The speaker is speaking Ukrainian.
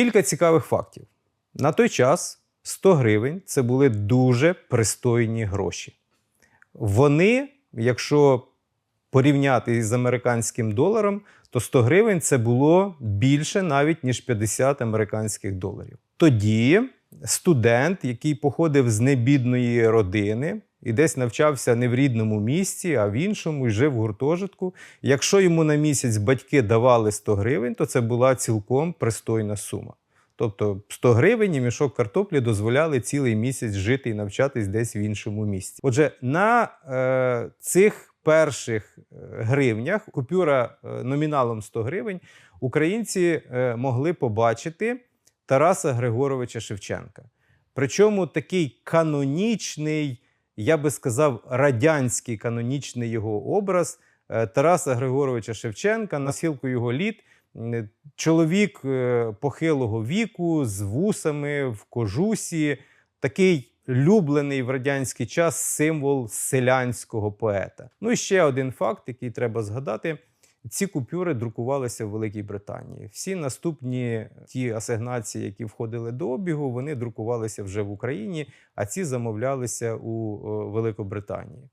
Кілька цікавих фактів. На той час 100 гривень це були дуже пристойні гроші. Вони, якщо порівняти із американським доларом, то 100 гривень це було більше навіть ніж 50 американських доларів. Тоді студент, який походив з небідної родини і десь навчався не в рідному місті, а в іншому, і жив в гуртожитку. Якщо йому на місяць батьки давали 100 гривень, то це була цілком пристойна сума. Тобто 100 гривень і мішок картоплі дозволяли цілий місяць жити і навчатись десь в іншому місці. Отже, на е, цих перших е, гривнях, купюра е, номіналом 100 гривень, українці е, могли побачити Тараса Григоровича Шевченка. Причому такий канонічний, я би сказав, радянський канонічний його образ е, Тараса Григоровича Шевченка, на схилку його літ. Чоловік е, похилого віку з вусами в кожусі, такий люблений в радянський час символ селянського поета. Ну і ще один факт, який треба згадати. Ці купюри друкувалися в Великій Британії. Всі наступні ті асигнації, які входили до обігу, вони друкувалися вже в Україні, а ці замовлялися у е, Великобританії.